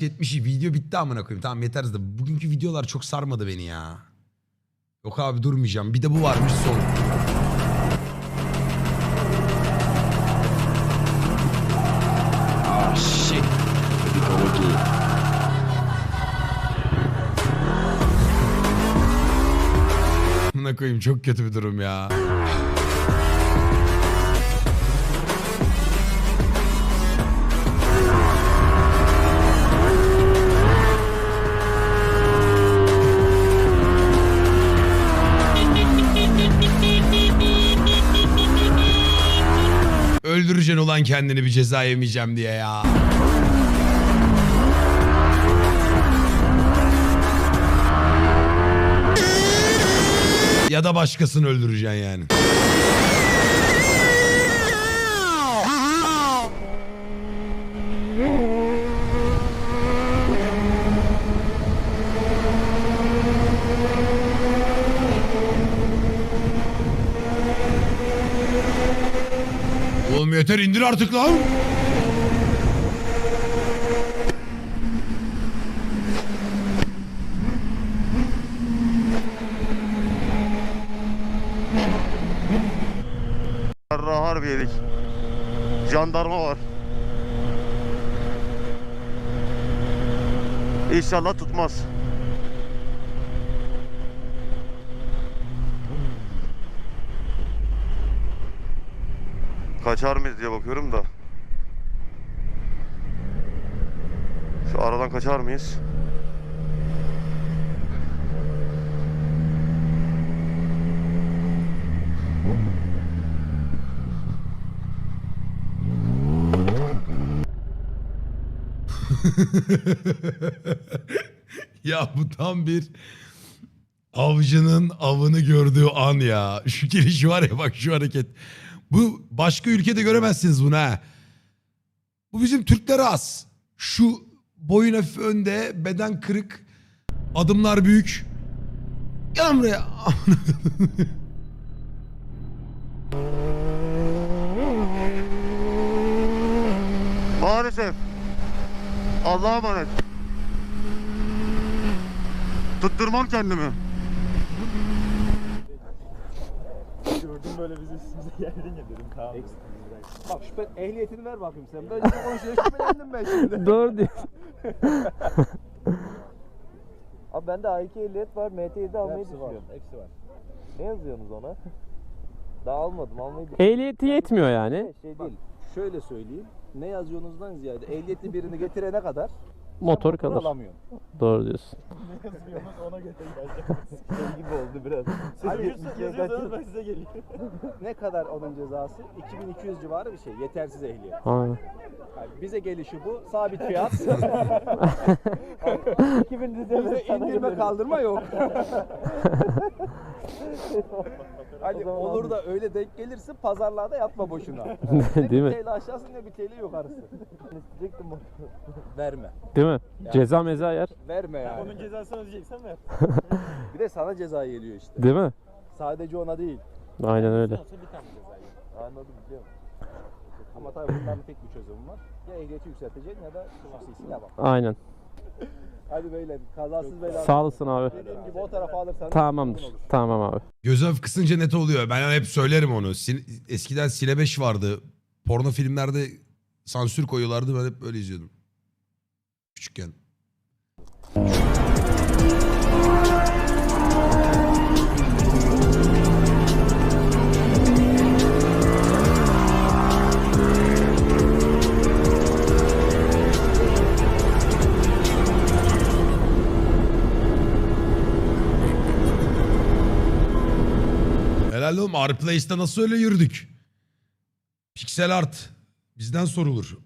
70'i video bitti amına koyayım. Tamam yeteriz de bugünkü videolar çok sarmadı beni ya. Yok abi durmayacağım. Bir de bu varmış son. Ah shit. Amına koyayım çok kötü bir durum ya. Ulan kendini bir ceza yemeyeceğim diye ya. Ya da başkasını öldüreceksin yani. Oğlum yeter indir artık lan. Yarra harbi yedik. Jandarma var. İnşallah tutmaz. Kaçar mıyız diye bakıyorum da. Şu aradan kaçar mıyız? ya bu tam bir avcının avını gördüğü an ya. Şu geliş var ya bak şu hareket. Bu başka ülkede göremezsiniz bunu ha. Bu bizim Türklere az. Şu boyun hafif önde, beden kırık, adımlar büyük. Gel buraya. Maalesef. Allah'a emanet. Tutturmam kendimi. Böyle bizi üstümüze geldin ya dedim tamam. Bak şüphe ehliyetini ver bakayım sen. Böyle konuşuyor şüphelendim ben şimdi. Doğru diyorsun. Abi bende A2 ehliyet var. MT7 almayı Hepsi var, düşünüyorum. Hepsi var. Ne yazıyorsunuz ona? Daha almadım almayı Ehliyeti yetmiyor yani. Şey değil. Şöyle söyleyeyim. Ne yazıyorsunuzdan ziyade ehliyetli birini getirene kadar Motor kalır. alamıyorsun. Doğru diyorsun. ona göre Şey gibi oldu biraz. Siz yazıyorsanız ben size geleyim. ne kadar onun cezası? 2200 civarı bir şey. Yetersiz ehliyet. Ha. Yani bize gelişi bu. Sabit fiyat. 2000 Bize indirme kaldırma yok. hani olur da öyle denk gelirse pazarlarda yatma boşuna. ne Değil mi? bir TL aşağısı ne bir TL yukarısı. İsteyecektim bunu. Verme. Değil mi? Ceza meza yer. Verme yani. Onun cezasını ödeyeceksen ver. Bir de sana ceza geliyor işte. Değil mi? Sadece ona değil. Aynen öyle. Olsa bir tane ceza yer. Anladım biliyorum. Ama tabii bunların tek bir çözümü var. Ya ehliyeti yükselteceksin ya da şahsisi devam. Aynen. Hadi beyler kazasız belasız. Sağ olasın abi. Dediğim gibi o tarafa alırsanız Tamamdır. Tamam abi. Göz hafif kısınca net oluyor. Ben hep söylerim onu. Sin- Eskiden Sine 5 vardı. Porno filmlerde sansür koyuyorlardı. Ben hep öyle izliyordum. Küçükken. Helal oğlum. Arplace'de nasıl öyle yürüdük? Pixel art. Bizden sorulur.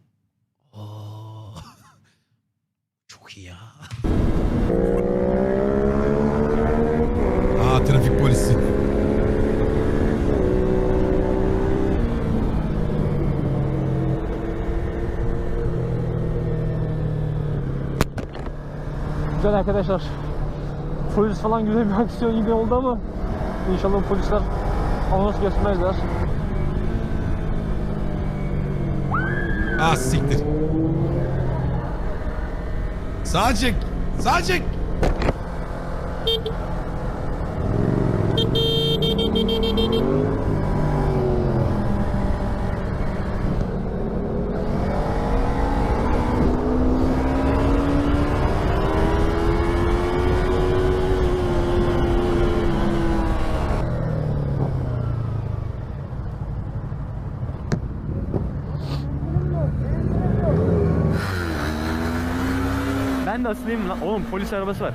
Aa, çok iyi ya. Aa trafik polisi. Güzel arkadaşlar. Polis falan güzel bir aksiyon gibi oldu ama inşallah polisler anons geçmezler. Ah siktir. Sağa çek. Sağa çek. Asılayım lan. Oğlum polis arabası var.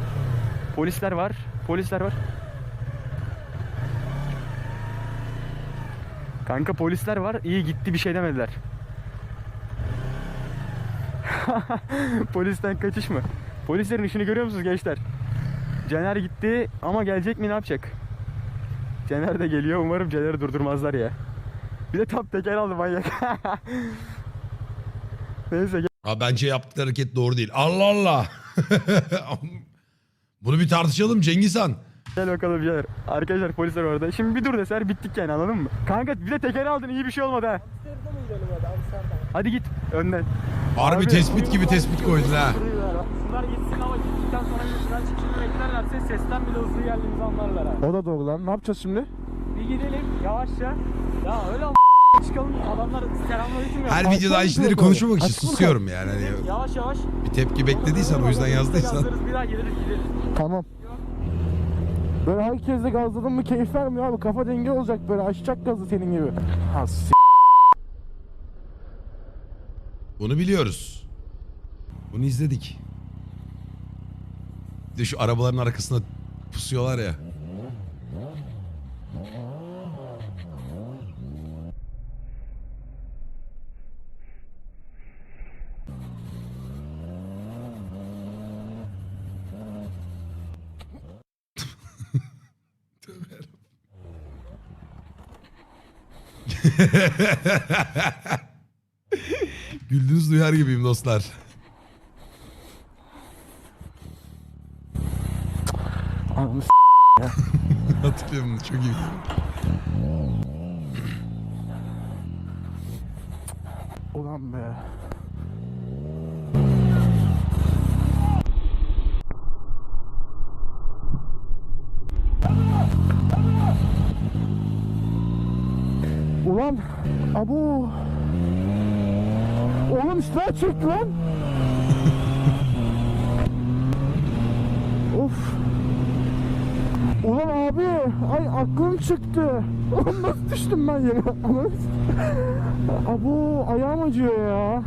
Polisler var. Polisler var. Kanka polisler var. İyi gitti bir şey demediler. Polisten kaçış mı? Polislerin işini görüyor musunuz gençler? Caner gitti ama gelecek mi ne yapacak? Caner de geliyor. Umarım Caner'i durdurmazlar ya. Bir de tam teker aldı manyak. Neyse Abi bence yaptıkları hareket doğru değil. Allah Allah. Bunu bir tartışalım Cengiz Han. Gel bakalım Caner. Arkadaşlar polisler orada. Şimdi bir dur deser bittik yani anladın mı? Kanka bir de teker aldın iyi bir şey olmadı ha. Hadi git önden. Harbi Abi, tespit gibi tespit koydun ha. Şunlar gitsin ama gittikten sonra yüzünden çıkışını beklerlerse sesten bile hızlı geldiğimizi anlarlar ha. O da doğru lan. Ne yapacağız şimdi? Bir gidelim yavaşça. Ya öyle çıkalım adamlar selamünaleyküm ya. Her videoda aynı şeyleri konuşmamak için susuyorum yani. Hani Yavaş yavaş. Tepki beklediysen o yüzden yazdıysan. Bir daha geliriz gideriz. Tamam. Böyle herkesle gazladın mı keyif vermiyor abi. Kafa denge olacak böyle. Açacak gazı senin gibi. Ha s- Bunu biliyoruz. Bunu izledik. Bir de şu arabaların arkasına pusuyorlar ya. Güldünüz duyar gibiyim dostlar. Ananı s- Hatırlıyorum çok iyi. Ulan be. Ulan abu. Oğlum üstüne çek lan. of. Ulan abi, ay aklım çıktı. Ulan nasıl düştüm ben yere? Abo ayağım acıyor ya.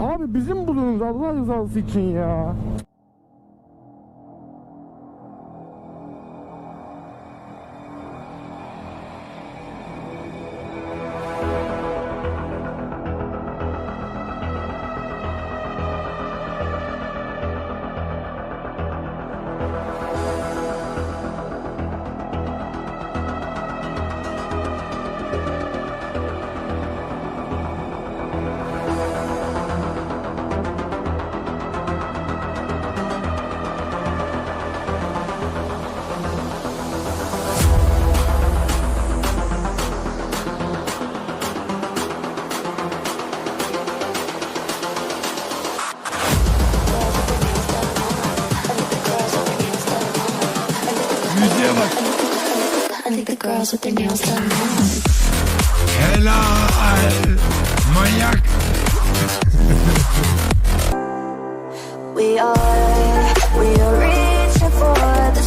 Abi bizim bulunuz Allah rızası için ya. Müziğe bak. Helal. Manyak. We are, we are reaching for the